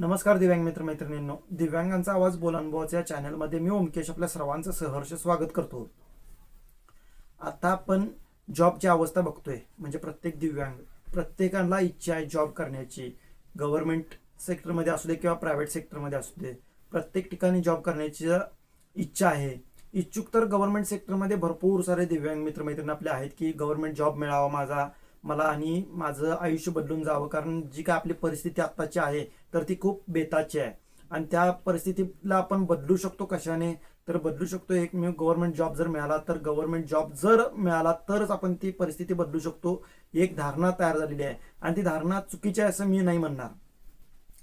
नमस्कार दिव्यांग मित्र मैत्रिणींनो. दिव्यांगांचा आवाज बोल अनुभवाच्या या चॅनलमध्ये मी ओमकेश आपल्या सर्वांचं सहर्ष स्वागत करतो. आता आपण जॉबची अवस्था बघतोय. म्हणजे प्रत्येक दिव्यांग प्रत्येकाला इच्छा आहे जॉब करण्याची. गव्हर्नमेंट सेक्टरमध्ये असू दे किंवा प्रायव्हेट सेक्टरमध्ये असू दे प्रत्येक ठिकाणी जॉब करण्याची इच्छा आहे. इच्छुक तर गव्हर्नमेंट सेक्टरमध्ये भरपूर सारे दिव्यांग मित्रमैत्रिणी आपले आहेत की गव्हर्नमेंट जॉब मिळावा माझा मला आणि माझं आयुष्य बदलून जावं. कारण जी काय आपली परिस्थिती आत्ताची आहे तर ती खूप बेताची आहे. आणि त्या परिस्थितीला आपण बदलू शकतो कशाने? तर बदलू शकतो एकमेव गव्हर्नमेंट जॉब जर मिळाला तर गव्हर्नमेंट जॉब जर मिळाला तरच आपण ती परिस्थिती बदलू शकतो. एक धारणा तयार झालेली आहे. आणि ती धारणा चुकीची आहे असं मी नाही म्हणणार.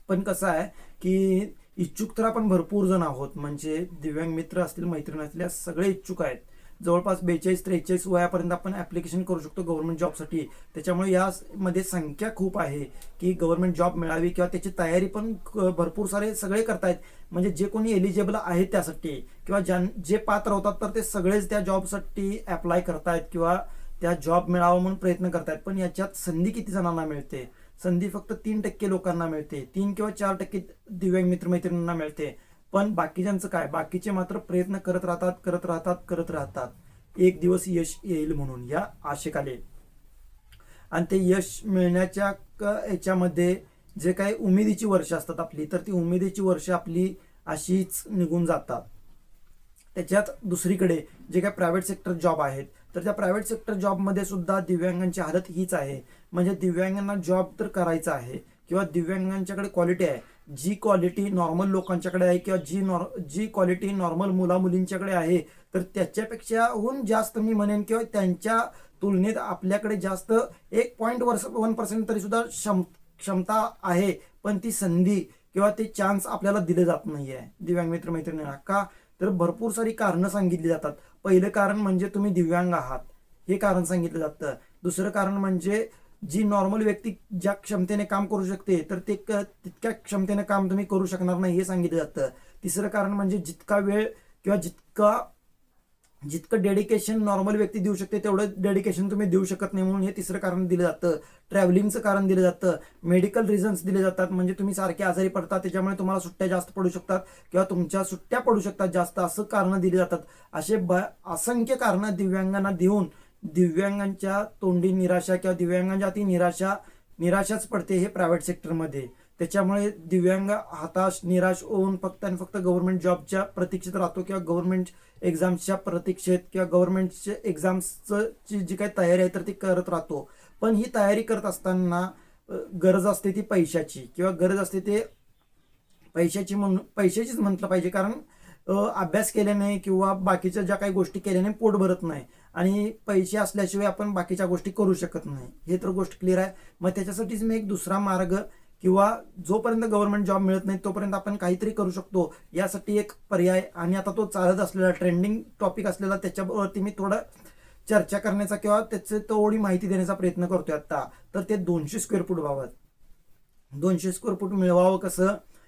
पण कसं आहे की इच्छुक तर आपण भरपूर जण आहोत. म्हणजे दिव्यांग मित्र असतील मैत्रिणी असतील सगळे इच्छुक आहेत. जवळपास बेचाळीस त्रेचाळीस वयापर्यंत आपण ॲप्लिकेशन करू शकतो गव्हर्नमेंट जॉबसाठी त्याच्यामुळे यामध्ये संख्या खूप आहे की गव्हर्नमेंट जॉब मिळावी किंवा त्याची तयारी पण क- भरपूर सारे सगळे करतायत. म्हणजे जे कोणी एलिजिबल आहेत त्यासाठी किंवा ज्यां जे पात्र होतात तर ते सगळेच त्या जॉबसाठी अप्लाय करतायत किंवा त्या जॉब मिळावा म्हणून प्रयत्न करतायत. पण याच्यात संधी किती जणांना मिळते? संधी फक्त तीन टक्के लोकांना मिळते. तीन किंवा चार टक्के दिव्यांग मित्रमैत्रिणींना मिळते. पण बाकीच्यांचं काय? बाकीचे मात्र प्रयत्न करत राहतात करत राहतात करत राहतात. एक दिवस यश येईल म्हणून या आशेखाली. आणि ते यश मिळण्याच्या क- याच्यामध्ये जे काही उमेदीची वर्ष असतात आपली तर ती उमेदीची वर्ष आपली अशीच निघून जातात. त्याच्यात दुसरीकडे जे काही प्रायव्हेट सेक्टर जॉब आहेत तर त्या प्रायव्हेट सेक्टर जॉबमध्ये सुद्धा दिव्यांगांची हालत हीच आहे. म्हणजे दिव्यांगांना जॉब तर करायचा आहे किंवा दिव्यांगांच्याकडे क्वालिटी आहे जी क्वालिटी नॉर्मल लोकांच्याकडे आहे किंवा जी नॉर जी क्वालिटी नॉर्मल मुला मुलींच्याकडे आहे तर त्याच्यापेक्षाहून जास्त मी म्हणेन किंवा त्यांच्या तुलनेत आपल्याकडे जास्त एक पॉईंट वर्स वन पर्सेंट तरी सुद्धा क्षम क्षमता आहे पण ती संधी किंवा ते चान्स आपल्याला दिले जात नाही आहे दिव्यांग मित्र मैत्रिणींना का? तर भरपूर सारी कारणं सांगितली जातात. पहिलं कारण म्हणजे तुम्ही दिव्यांग आहात. हे कारण सांगितलं जातं. दुसरं कारण म्हणजे जी नॉर्मल व्यक्ती ज्या क्षमतेने काम करू शकते तर ते क- तितक्या क्षमतेने काम तुम्ही करू शकणार नाही हे सांगितलं जातं. तिसरं कारण म्हणजे जितका वेळ किंवा जितका जितकं डेडिकेशन नॉर्मल व्यक्ती देऊ शकते तेवढं डेडिकेशन तुम्ही देऊ शकत नाही म्हणून हे तिसरं कारण दिलं जातं. ट्रॅव्हलिंगचं कारण दिलं जातं. मेडिकल रिझन्स दिले जातात. म्हणजे तुम्ही सारखे आजारी पडता त्याच्यामुळे तुम्हाला सुट्ट्या जास्त पडू शकतात किंवा तुमच्या सुट्ट्या पडू शकतात जास्त असं कारणं दिली जातात. असे ब असंख्य कारणं दिव्यांगांना देऊन दिव्यांगांच्या तोंडी निराशा किंवा दिव्यांगांच्या ती निराशा निराशाच पडते हे प्रायव्हेट सेक्टरमध्ये त्याच्यामुळे दिव्यांग हताश निराश होऊन फक्त आणि फक्त गव्हर्नमेंट जॉबच्या प्रतीक्षेत राहतो किंवा गव्हर्नमेंट एक्झाम्सच्या प्रतीक्षेत किंवा गव्हर्नमेंटच्या एक्झाम्सची जी काही तयारी आहे तर ती करत राहतो. पण ही तयारी करत असताना गरज असते ती पैशाची किंवा गरज असते ते पैशाची म्हणून पैशाचीच म्हटलं पाहिजे. कारण अभ्यास केल्याने किंवा बाकीच्या ज्या काही गोष्टी केल्याने पोट भरत नाही. आणि पैसे असल्याशिवाय आपण बाकीच्या गोष्टी करू शकत नाही. हे तर गोष्ट क्लिअर आहे. मग त्याच्यासाठीच मी एक दुसरा मार्ग किंवा जोपर्यंत गव्हर्नमेंट जॉब मिळत नाही तोपर्यंत आपण काहीतरी करू शकतो. यासाठी एक पर्याय आणि आता तो चालत असलेला ट्रेंडिंग टॉपिक असलेला त्याच्यावरती मी थोडं चर्चा करण्याचा किंवा त्याचे थोडी माहिती देण्याचा प्रयत्न करतोय आता. तर ते दोनशे स्क्वेअर फूट बाबत. दोनशे स्क्वेअर फूट मिळवावं कसं?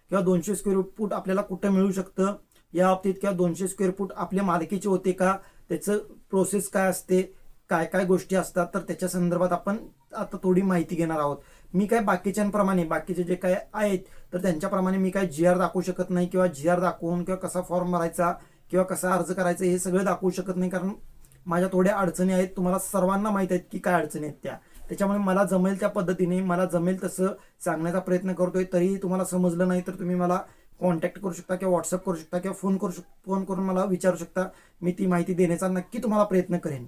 किंवा दोनशे स्क्वेअर फूट आपल्याला कुठं मिळू शकतं? या बाबतीत किंवा दोनशे स्क्वेअर फूट आपल्या मालकीचे होते का? त्याचं प्रोसेस काय असते काय काय गोष्टी असतात तर त्याच्या संदर्भात आपण आता थोडी माहिती घेणार आहोत. मी काय बाकीच्यांप्रमाणे बाकीचे जे काय आहेत तर त्यांच्याप्रमाणे मी काय जी आर दाखवू शकत नाही किंवा जी आर दाखवून किंवा कसा फॉर्म भरायचा किंवा कसा अर्ज करायचा हे सगळं दाखवू शकत नाही कारण माझ्या थोड्या अडचणी आहेत. तुम्हाला सर्वांना माहीत आहेत की काय अडचणी आहेत त्या. त्याच्यामुळे मला जमेल त्या पद्धतीने मला जमेल तसं सांगण्याचा प्रयत्न करतोय तरीही तुम्हाला समजलं नाही तर तुम्ही मला कॉन्टॅक्ट करू शकता किंवा व्हॉट्सअप करू शकता किंवा फोन करू शक फोन करून मला विचारू शकता. मी ती माहिती देण्याचा नक्की तुम्हाला प्रयत्न करेन.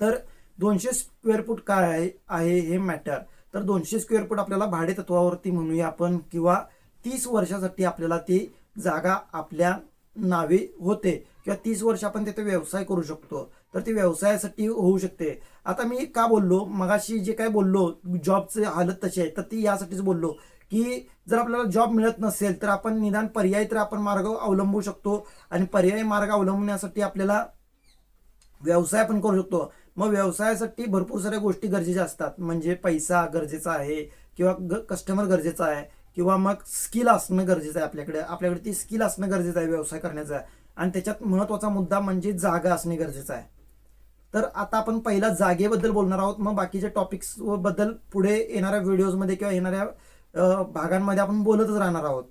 तर दोनशे स्क्वेअर फूट काय आहे आहे हे मॅटर तर दोनशे स्क्वेअर फूट आपल्याला भाडे तत्वावरती म्हणूया आपण किंवा तीस वर्षासाठी आपल्याला ती जागा आपल्या नावे होते. किंवा तीस वर्ष आपण तिथे व्यवसाय करू शकतो. तर ती व्यवसायासाठी होऊ शकते. आता मी का बोललो? मगाशी जे काय बोललो जॉबचे हालत तशी आहे तर ती यासाठीच बोललो की जर आपल्याला जॉब मिळत नसेल तर आपण निदान पर्याय तर आपण मार्ग अवलंबू शकतो. आणि पर्यायी मार्ग अवलंबण्यासाठी आपल्याला व्यवसाय पण करू शकतो. मग व्यवसायासाठी भरपूर साऱ्या गोष्टी गरजेच्या असतात. म्हणजे पैसा गरजेचा आहे किंवा कस्टमर गरजेचा आहे किंवा मग स्किल असणं गरजेचं आहे आपल्याकडे. आपल्याकडे ती स्किल असणं गरजेचं आहे व्यवसाय करण्याचा आणि त्याच्यात महत्त्वाचा मुद्दा म्हणजे जागा असणे गरजेचं आहे. तर आता आपण पहिला जागेबद्दल बोलणार आहोत. मग बाकीच्या टॉपिक्सबद्दल पुढे येणाऱ्या व्हिडिओजमध्ये किंवा येणाऱ्या भागांमध्ये आपण बोलतच राहणार आहोत.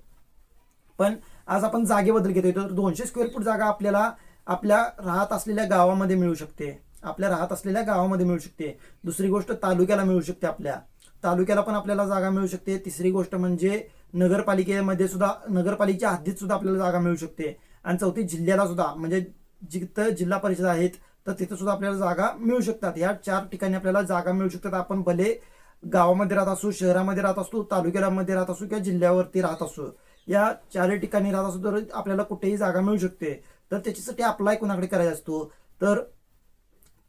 पण आज आपण जागेबद्दल घेतोय. तर दोनशे स्क्वेअर फूट जागा आपल्याला आपल्या राहत असलेल्या गावामध्ये मिळू शकते. आपल्या राहत असलेल्या गावामध्ये मिळू शकते. दुसरी गोष्ट तालुक्याला मिळू शकते आपल्या. तालुक्याला पण आपल्याला जागा मिळू शकते. तिसरी गोष्ट म्हणजे नगरपालिकेमध्ये सुद्धा नगरपालिकेच्या हद्दीत सुद्धा आपल्याला जागा मिळू शकते. आणि चौथी जिल्ह्याला सुद्धा म्हणजे जिथं जिल्हा परिषद आहेत तर तिथं सुद्धा आपल्याला जागा मिळू शकतात. या चार ठिकाणी आपल्याला जागा मिळू शकतात. आपण भले गावामध्ये राहत असू शहरामध्ये राहत असतो तालुक्यामध्ये राहत असू किंवा जिल्ह्यावरती राहत असू या चारही ठिकाणी राहत असू तर आपल्याला कुठेही जागा मिळू शकते. तर त्याच्यासाठी अप्लाय कोणाकडे करायचा असतो? तर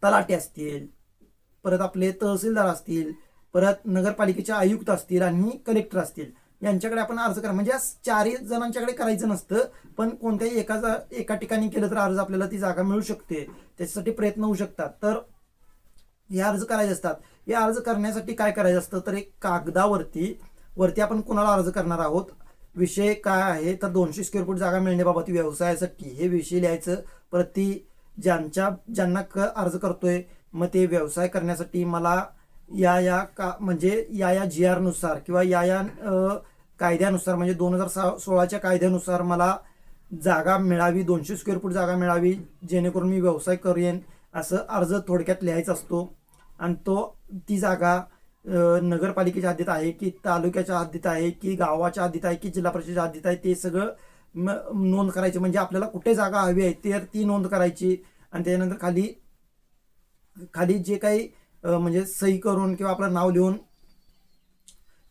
तलाटे असतील परत आपले तहसीलदार असतील परत नगरपालिकेचे आयुक्त असतील आणि कलेक्टर असतील. यांच्याकडे आपण अर्ज करा. म्हणजे चारही जणांच्याकडे करायचं नसतं पण कोणत्याही एका जा- एका ठिकाणी केलं तर अर्ज आपल्याला ती जागा मिळू शकते. त्याच्यासाठी प्रयत्न होऊ शकतात. तर हे अर्ज करायचे असतात. हे अर्ज करण्यासाठी काय करायचं असतं? तर एक कागदावरती वरती आपण कोणाला अर्ज करणार आहोत? विषय काय आहे? तर दोनशे स्क्वेअर फूट जागा मिळण्याबाबत व्यवसायासाठी हे विषय लिहायचं. प्रति ज्यांच्या ज्यांना क अर्ज करतोय मग ते व्यवसाय करण्यासाठी मला या या का म्हणजे या या जी आरनुसार किंवा या या कायद्यानुसार म्हणजे दोन हजार सोळाच्या कायद्यानुसार मला जागा मिळावी दोनशे स्क्वेअर फूट जागा मिळावी जेणेकरून मी व्यवसाय करेन असं अर्ज थोडक्यात लिहायचा असतो. आणि तो ती जागा नगरपालिकेच्या हद्दीत आहे की तालुक्याच्या हद्दीत आहे की गावाच्या हद्दीत आहे की जिल्हा परिषदेच्या हद्दीत आहे ते सगळं नोंद करायची. म्हणजे आपल्याला कुठे जागा हवी आहे ते ती नोंद करायची. आणि त्याच्यानंतर खाली खाली जे काही म्हणजे सही करून किंवा आपलं नाव लिहून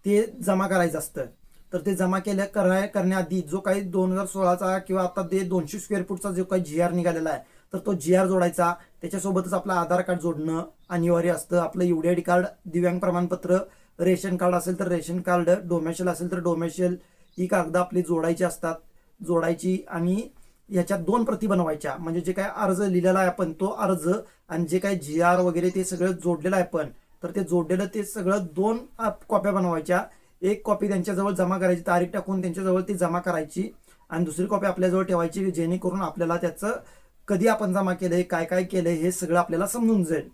ते जमा करायचं असतं. तर ते जमा केल्या कराय करण्याआधी जो काही दोन हजार सोळाचा किंवा आता ते दोनशे स्क्वेअर फूटचा जो काही जी आर निघालेला आहे तर तो जी आर जोडायचा. त्याच्यासोबतच आपलं आधार कार्ड जोडणं अनिवार्य असतं. आपलं U D I D card दिव्यांग प्रमाणपत्र रेशन कार्ड असेल तर रेशन कार्ड डोमॅशियल असेल तर डोमेशियल ही कागदं आपली जोडायची असतात. जोडायची आणि याच्यात दोन प्रती बनवायच्या. म्हणजे जे काय अर्ज लिहिलेला आहे आपण तो अर्ज आणि जे काय जी आर वगैरे ते सगळं जोडलेलं आहे पण तर ते जोडलेलं ते सगळं दोन कॉप्या बनवायच्या. एक कॉपी त्यांच्याजवळ जमा करायची तारीख टाकून त्यांच्याजवळ ती जमा करायची आणि दुसरी कॉपी आपल्याजवळ ठेवायची जेणेकरून आपल्याला त्याचं कधी आपण जमा केलंय काय काय केलंय हे सगळं आपल्याला समजून जाईल.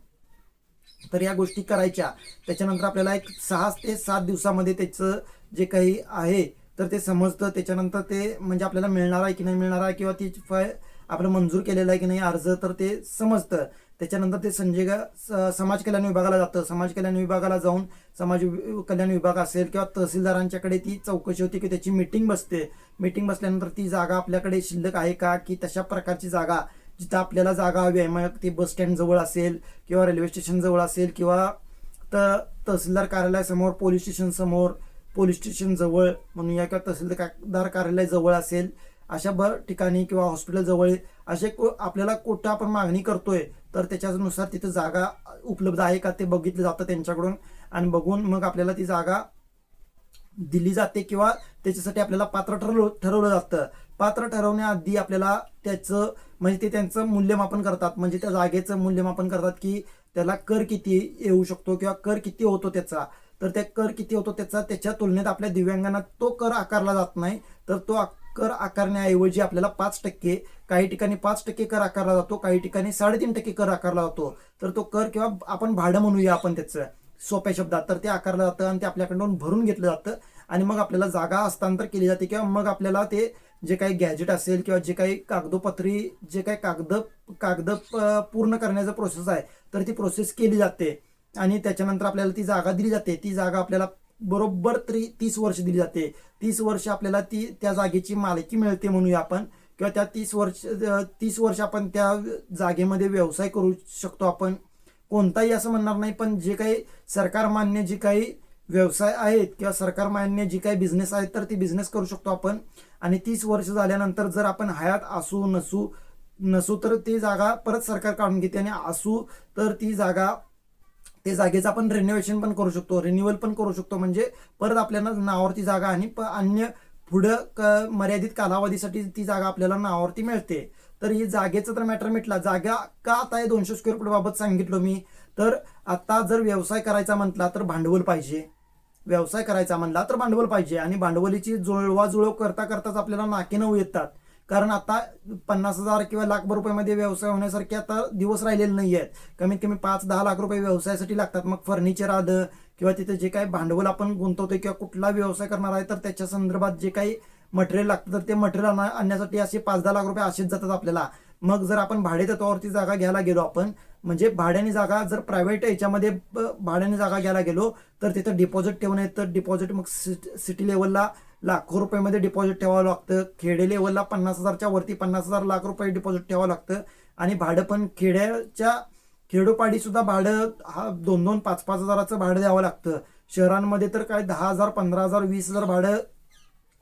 तर या गोष्टी करायच्या. त्याच्यानंतर आपल्याला एक सहा ते सात दिवसामध्ये त्याचं जे काही आहे तर ते समजतं. त्याच्यानंतर ते म्हणजे आपल्याला मिळणार आहे की नाही मिळणार आहे किंवा ती फाय आपलं मंजूर केलेलं आहे की नाही अर्ज तर ते समजतं. त्याच्यानंतर ते संजय स- समाज कल्याण विभागाला जातं. समाज कल्याण विभागाला जाऊन समाज वि- कल्याण विभाग असेल किंवा तहसीलदारांच्याकडे ती चौकशी होती की त्याची मिटिंग बसते. मिटिंग बसल्यानंतर ती जागा आपल्याकडे शिल्लक आहे का की तशा प्रकारची जागा जिथं आपल्याला जागा हवी आहे मग ती बस स्टँड जवळ असेल किंवा रेल्वे स्टेशन जवळ असेल किंवा त तहसीलदार कार्यालयासमोर पोलीस स्टेशन समोर पोलीस स्टेशन जवळ म्हणून या किंवा तहसीलदार कार्यालय जवळ असेल अशा ब ठिकाणी किंवा हॉस्पिटल जवळ असे को- आपल्याला कुठं आपण मागणी करतोय तर त्याच्यानुसार तिथं जागा उपलब्ध आहे का ते बघितलं जातं त्यांच्याकडून आणि बघून मग आपल्याला ती जागा दिली जाते किंवा त्याच्यासाठी आपल्याला पात्र ठरवलं ठरवलं जातं. पात्र ठरवण्याआधी आपल्याला त्याचं म्हणजे ते त्यांचं मूल्यमापन करतात. म्हणजे त्या जागेचं मूल्यमापन करतात की त्याला कर किती येऊ शकतो किंवा कर किती होतो त्याचा. तर त्या कर किती होतो त्याचा त्याच्या तुलनेत आपल्या दिव्यांगांना तो कर आकारला जात नाही. तर तो कर आकारण्याऐवजी आपल्याला पाच टक्के काही ठिकाणी पाच टक्के कर आकारला जातो काही ठिकाणी साडेतीन टक्के कर आकारला जातो. तर तो कर किंवा आपण भाडं म्हणूया आपण त्याचं सोप्या शब्दात. तर ते आकारलं जातं आणि ते आपल्याकडून भरून घेतलं जातं आणि मग आपल्याला जागा हस्तांतर केली जाते किंवा मग आपल्याला ते जे काही गॅजेट असेल किंवा जे काही कागदोपत्री जे काही कागद कागद पूर्ण करण्याचा प्रोसेस आहे तर ती प्रोसेस केली जाते. आणि त्याच्यानंतर आपल्याला ती जागा दिली जाते. ती जागा आपल्याला बरोबर तरी तीस वर्ष दिली जाते. तीस वर्ष आपल्याला ती त्या जागेची मालकी मिळते म्हणूया आपण. किंवा त्या तीस वर्ष तीस वर्ष आपण त्या जागेमध्ये व्यवसाय करू शकतो आपण. कोणताही असं म्हणणार नाही पण जे काही सरकार मान्य जे काही व्यवसाय आहेत किंवा सरकार मान्य जी काही बिझनेस आहेत तर ती बिझनेस करू शकतो आपण. आणि तीस वर्ष झाल्यानंतर जर आपण हयात असू नसू नसू तर ती जागा परत सरकार काढून घेते आणि असू तर ती जागा ते जागेचं आपण रिनोव्हेशन पण करू शकतो. रिन्युअल पण करू शकतो. म्हणजे परत आपल्याला नावावरती जागा आणि प- अन्य पुढं क मर्यादित कालावधीसाठी ती जागा आपल्याला नावावरती मिळते. तर ही जागेचं तर मॅटर मिटला. जागा का आता हे दोनशे स्क्वेअर फूट बाबत सांगितलं मी? तर आता जर व्यवसाय करायचा म्हटला तर भांडवल पाहिजे. व्यवसाय करायचा म्हणला तर भांडवल पाहिजे. आणि भांडवलीची जुळवाजुळव करता करताच आपल्याला नाके नऊ येतात. कारण आता पन्नास हजार किंवा लाखभर रुपयामध्ये व्यवसाय होण्यासारखे आता दिवस राहिलेले नाही आहेत कमीत कमी पाच दहा लाख रुपये व्यवसायासाठी लागतात. मग फर्निचर आलं किंवा तिथे जे काही भांडवल आपण गुंतवतोय किंवा कुठला व्यवसाय करणार आहे तर त्याच्या संदर्भात जे काही मटेरियल लागतं तर ते मटेरियल आणण्यासाठी असे पाच दहा लाख रुपये असेच जातात आपल्याला. मग जर आपण भाडे तत्वावरती जागा घ्यायला गेलो आपण म्हणजे भाड्याने जागा जर प्रायव्हेट याच्यामध्ये ब- भाड्याने जागा घ्यायला गेलो तर तिथं डिपॉझिट ठेवून येतं तर डिपॉझिट मग सिटी लेवलला लाखो रुपयामध्ये डिपॉझिट ठेवावं लागतं. खेडे लेवलला पन्नास हजारच्या वरती पन्नास हजार लाख रुपये डिपॉझिट ठेवावं लागतं. आणि भाडं पण खेड्याच्या खेडोपाडी सुद्धा भाडं हा दोन दोन पाच पाच हजाराचं भाडं द्यावं लागतं. शहरांमध्ये तर काय दहा हजार पंधरा हजार वीस हजार भाडं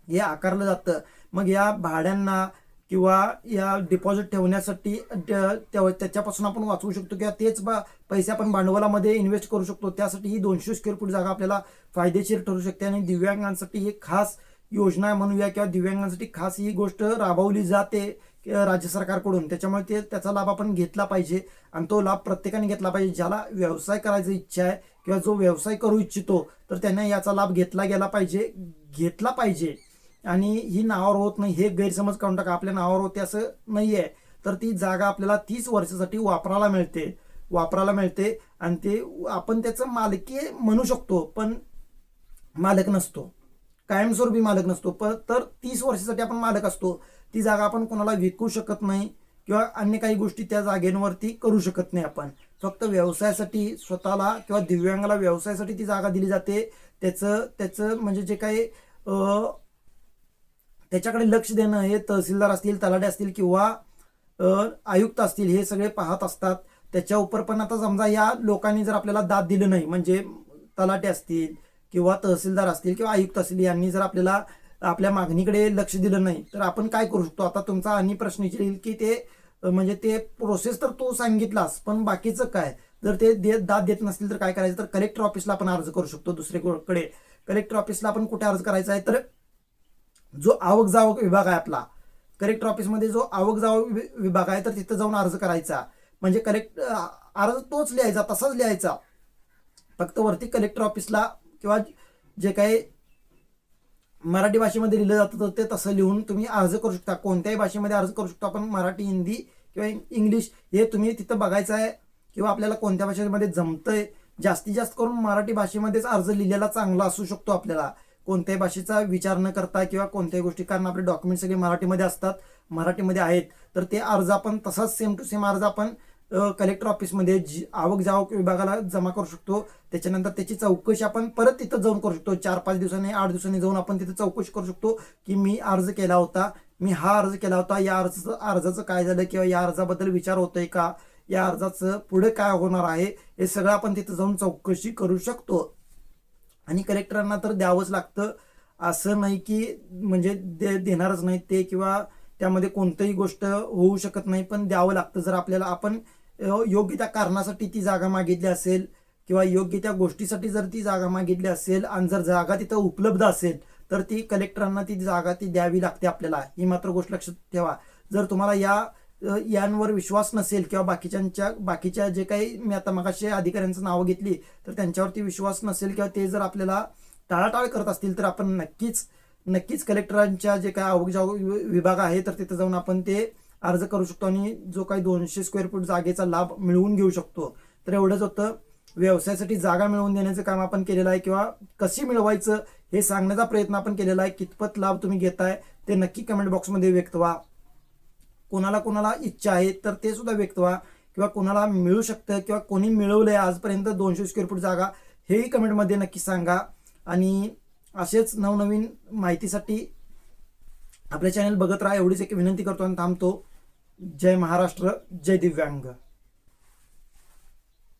हे आकारलं जातं. मग या भाड्यांना किंवा या डिपॉझिट ठेवण्यासाठी त्या- त्याच्यापासून आपण वाचवू शकतो किंवा तेच बा पैसे आपण भांडवलामध्ये इन्व्हेस्ट करू शकतो. त्यासाठी ही दोनशे स्क्वेअर फूट जागा आपल्याला फायदेशीर ठरू शकते. आणि दिव्यांगांसाठी ही खास योजना म्हणूया किंवा दिव्यांगांसाठी खास ही गोष्ट राबवली जाते राज्य सरकारकडून. त्याच्यामुळे ते त्याचा लाभ आपण घेतला पाहिजे आणि तो लाभ प्रत्येकाने घेतला पाहिजे. ज्याला व्यवसाय करायची इच्छा आहे किंवा जो व्यवसाय करू इच्छितो तर त्यांना याचा लाभ घेतला गेला पाहिजे घेतला पाहिजे. आणि ही नावावर होत नाही हे गैरसमज काढून टाका. आपल्या नावावर होते असं नाही आहे तर ती जागा आपल्याला तीस वर्षासाठी वापरायला मिळते. वापरायला मिळते आणि ते आपण त्याचं मालकी म्हणू शकतो पण मालक नसतो. कायमस्वरूपी मालक नसतो. पण तर तीस वर्षासाठी आपण मालक असतो. ती जागा आपण कोणाला विकू शकत नाही किंवा अन्य काही गोष्टी त्या जागेंवरती करू शकत नाही आपण. फक्त व्यवसायासाठी स्वतःला किंवा दिव्यांगाला व्यवसायासाठी ती जागा दिली जाते. त्याचं त्याचं म्हणजे जे काही त्याच्याकडे लक्ष देणं हे तहसीलदार असतील तलाटे असतील किंवा आयुक्त असतील हे सगळे पाहत असतात. त्याच्या उपर पण आता समजा या लोकांनी जर आपल्याला दाद दिलं नाही म्हणजे तलाटे असतील किंवा तहसीलदार असतील किंवा आयुक्त असतील यांनी जर आपल्याला आपल्या मागणीकडे लक्ष दिलं नाही तर आपण काय करू शकतो? आता तुमचा आणि प्रश्न येईल की ते म्हणजे ते प्रोसेस तर तू सांगितलास पण बाकीचं काय? जर ते दे दाद देत नसतील तर काय करायचं? तर कलेक्टर ऑफिसला आपण अर्ज करू शकतो दुसरीकडे. कलेक्टर ऑफिसला आपण कुठे अर्ज करायचा आहे? तर जो आवक जावक विभाग आहे आपला कलेक्टर ऑफिसमध्ये जो आवक जावक वि- विभाग आहे तर तिथं जाऊन अर्ज करायचा. म्हणजे कलेक्ट अर्ज तोच लिहायचा तसाच लिहायचा. फक्त वरती कलेक्टर ऑफिसला किंवा जे काही मराठी भाषेमध्ये लिहिलं जातं तर ते तसं लिहून तुम्ही अर्ज करू शकता. कोणत्याही भाषेमध्ये अर्ज करू शकतो आपण मराठी हिंदी किंवा इंग्लिश हे तुम्ही तिथं बघायचं आहे. किंवा आपल्याला कोणत्या भाषेमध्ये जमतंय जास्तीत जास्त करून मराठी भाषेमध्येच अर्ज लिहिलेला चांगला असू शकतो आपल्याला. कोणत्याही भाषेचा विचार न करता किंवा कोणत्याही गोष्टी कारण आपले डॉक्युमेंट सगळे मराठीमध्ये असतात मराठीमध्ये आहेत तर ते अर्ज आपण तसाच सेम टू सेम अर्ज आपण कलेक्टर ऑफिसमध्ये जी आवक जावक विभागाला जमा करू शकतो. त्याच्यानंतर त्याची चौकशी आपण परत तिथं जाऊन करू शकतो. चार पाच दिवसांनी आठ दिवसांनी जाऊन आपण तिथं चौकशी करू शकतो की मी अर्ज केला होता. मी हा अर्ज केला होता. या अर्जाचं अर्जाचं काय झालं किंवा या अर्जाबद्दल विचार होतोय का? या अर्जाचं पुढे काय होणार आहे? हे सगळं आपण तिथं जाऊन चौकशी करू शकतो. आणि कलेक्टरांना तर द्यावंच लागतं. असं नाही की म्हणजे दे देणारच नाही ते किंवा त्यामध्ये कोणतीही गोष्ट होऊ शकत नाही पण द्यावं लागतं. जर आपल्याला आपण योग्य त्या कारणासाठी ती जागा मागितली असेल किंवा योग्य त्या गोष्टीसाठी जर ती जागा मागितली असेल आणि जर जागा तिथं उपलब्ध असेल तर ती कलेक्टरांना ती जागा ती द्यावी लागते आपल्याला. ही मात्र गोष्ट लक्षात ठेवा. जर तुम्हाला या यांवर विश्वास नसेल किंवा बाकीच्यांच्या बाकीच्या जे काही मी आता मगाशी अधिकाऱ्यांचं नावं घेतली तर त्यांच्यावरती विश्वास नसेल किंवा ते जर आपल्याला टाळाटाळ करत असतील तर आपण नक्कीच नक्कीच कलेक्टरांच्या जे काही आवक जावक वि- विभाग आहे तर तिथे जाऊन आपण ते अर्ज करू शकतो आणि जो काही दोनशे स्क्वेअर फूट जागेचा लाभ मिळवून घेऊ शकतो. तर एवढंच होतं. व्यवसायासाठी जागा मिळवून देण्याचं काम आपण केलेलं आहे किंवा कशी मिळवायचं हे सांगण्याचा प्रयत्न आपण केलेला आहे. कितपत लाभ तुम्ही घेताय ते नक्की कमेंट बॉक्समध्ये व्यक्त व्हा. कोणाला कोणाला इच्छा आहे तर ते सुद्धा व्यक्त व्हा. किंवा कोणाला मिळू शकतं किंवा कोणी मिळवलंय आजपर्यंत दोनशे स्क्वेअर फूट जागा हेही कमेंटमध्ये नक्की सांगा. आणि असेच नवनवीन माहितीसाठी आपले चॅनल बघत राहा. एवढीच एक विनंती करतो आणि थांबतो. जय महाराष्ट्र जय दिव्यांग.